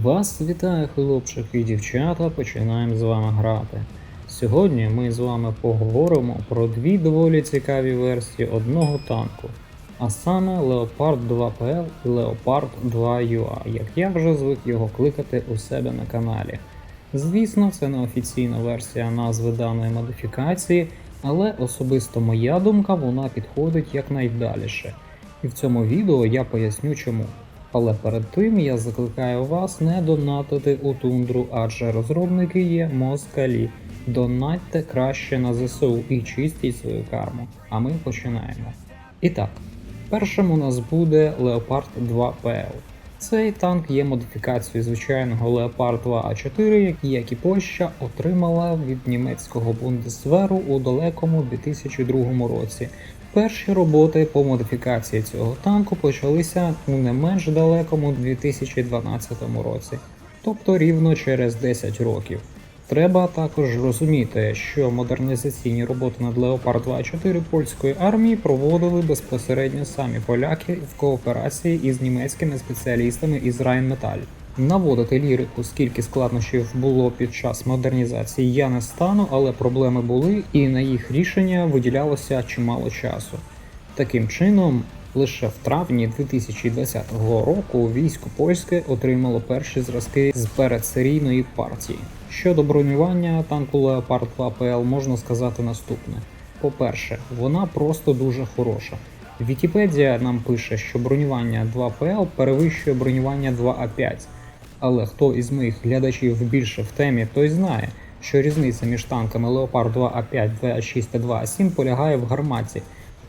Вас вітає хлопчики і дівчата, починаємо з вами грати. Сьогодні ми з вами поговоримо про дві доволі цікаві версії одного танку, а саме Leopard 2PL і Leopard 2 UA, як я вже звик його кликати у себе на каналі. Звісно, це не офіційна версія назви даної модифікації, але особисто моя думка вона підходить якнайдаліше. І в цьому відео я поясню чому. Але перед тим я закликаю вас не донатити у тундру, адже розробники є москалі. Донатьте краще на ЗСУ і чистіть свою карму. А ми починаємо. І так, першим у нас буде Leopard 2 PL. Цей танк є модифікацією звичайного Leopard 2 А4, який, як і Польща, отримала від німецького Бундесверу у далекому 2002 році. Перші роботи по модифікації цього танку почалися у не менш далекому 2012 році, тобто рівно через 10 років. Треба також розуміти, що модернізаційні роботи над Leopard 2.4 польської армії проводили безпосередньо самі поляки в кооперації із німецькими спеціалістами із Rheinmetall. Наводити лірику, скільки складнощів було під час модернізації, я не стану, але проблеми були, і на їх рішення виділялося чимало часу. Таким чином, лише в травні 2020 року військо польське отримало перші зразки з передсерійної партії. Щодо бронювання танку Leopard 2 PL можна сказати наступне: по-перше, вона просто дуже хороша. Вікіпедія нам пише, що бронювання 2PL перевищує бронювання 2А5. Але хто із моїх глядачів більше в темі, той знає, що різниця між танками Leopard 2А5, 2А6 та 2А7 полягає в гарматі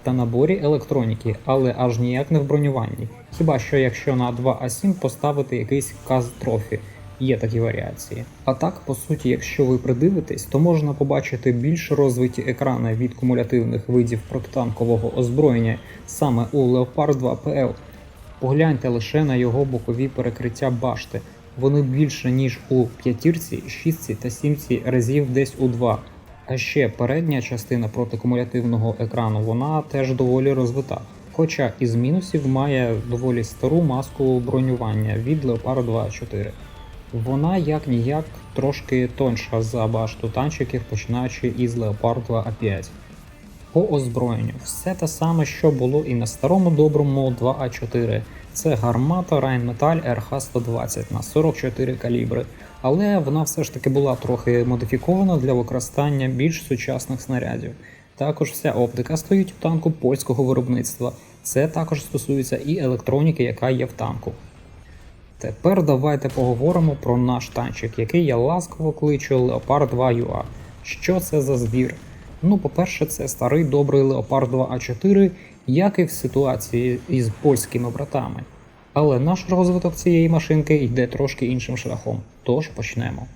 та наборі електроніки, але аж ніяк не в бронюванні. Хіба що якщо на 2А7 поставити якийсь каз-трофі, є такі варіації. А так, по суті, якщо ви придивитесь, то можна побачити більш розвиті екрани від кумулятивних видів протитанкового озброєння саме у Leopard 2 PL. Погляньте лише на його бокові перекриття башти. Вони більше, ніж у п'ятірці, шістці та сімці разів десь у два. А ще передня частина протикумулятивного екрану вона теж доволі розвита. Хоча із мінусів має доволі стару маску бронювання від Leopard 2.4. Вона як ніяк трошки тонша за башту танчиків, починаючи із Leopard 2A5. По озброєнню все те саме, що було і на старому доброму 2А4. Це гармата Rheinmetall RH120 на 44 калібри, але вона все ж таки була трохи модифікована для використання більш сучасних снарядів. Також вся оптика стоїть у танку польського виробництва. Це також стосується і електроніки, яка є в танку. Тепер давайте поговоримо про наш танчик, який я ласково кличу Leopard 2 UA. Що це за збір? Ну, по-перше, це старий добрий Леопард 2 А4, як і в ситуації із польськими братами. Але наш розвиток цієї машинки йде трошки іншим шляхом, тож почнемо.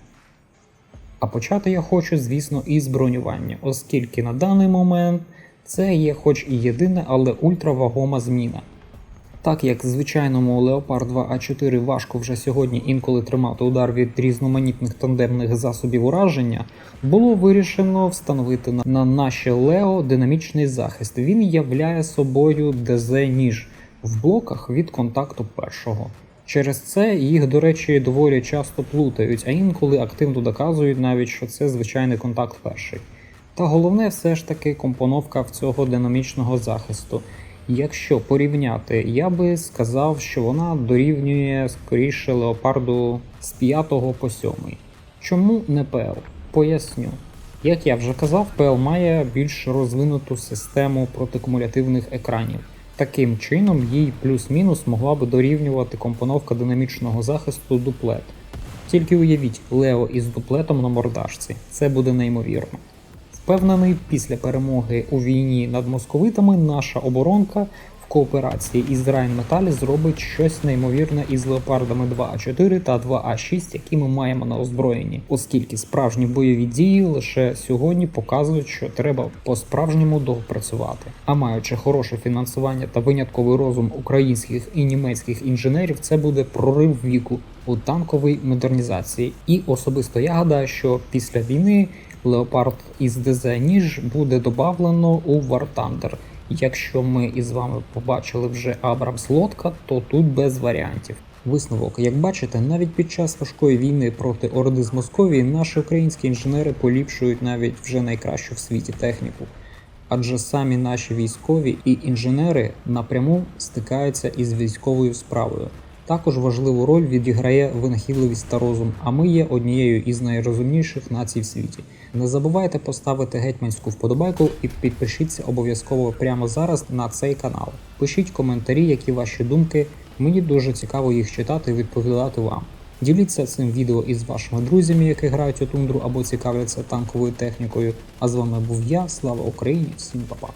А почати я хочу, звісно, із бронювання, оскільки на даний момент це є хоч і єдина, але ультравагома зміна. Так як звичайному Leopard 2 А4 важко вже сьогодні інколи тримати удар від різноманітних тандемних засобів ураження, було вирішено встановити на- на наші Лео динамічний захист. Він являє собою ДЗ-ніж в блоках від контакту першого. Через це їх, до речі, доволі часто плутають, а інколи активно доказують навіть, що це звичайний контакт перший. Та головне все ж таки компоновка в цього динамічного захисту. Якщо порівняти, я би сказав, що вона дорівнює скоріше леопарду з 5 по 7. Чому не ПЛ? Поясню. Як я вже казав, ПЛ має більш розвинуту систему протикумулятивних екранів. Таким чином, їй плюс-мінус могла би дорівнювати компоновка динамічного захисту дуплет. Тільки уявіть Лео із дуплетом на мордашці. Це буде неймовірно. Впевнений, після перемоги у війні над московитами наша оборонка кооперації із Rheinmetall зробить щось неймовірне із леопардами 2А4 та 2А6, які ми маємо на озброєнні, оскільки справжні бойові дії лише сьогодні показують, що треба по-справжньому допрацювати. А маючи хороше фінансування та винятковий розум українських і німецьких інженерів, це буде прорив віку у танковій модернізації. І особисто я гадаю, що після війни Леопард із ДЗ ніж буде додавлено у War Thunder. Якщо ми із вами побачили вже Абрамс лодка, то тут без варіантів. Висновок, як бачите, навіть під час важкої війни проти Орди з Московії наші українські інженери поліпшують навіть вже найкращу в світі техніку. Адже самі наші військові і інженери напряму стикаються із військовою справою. Також важливу роль відіграє винахідливість та розум, а ми є однією із найрозумніших націй в світі. Не забувайте поставити гетьманську вподобайку і підпишіться обов'язково прямо зараз на цей канал. Пишіть коментарі, які ваші думки. Мені дуже цікаво їх читати і відповідати вам. Діліться цим відео із вашими друзями, які грають у тундру або цікавляться танковою технікою. А з вами був я, слава Україні, всім па-па.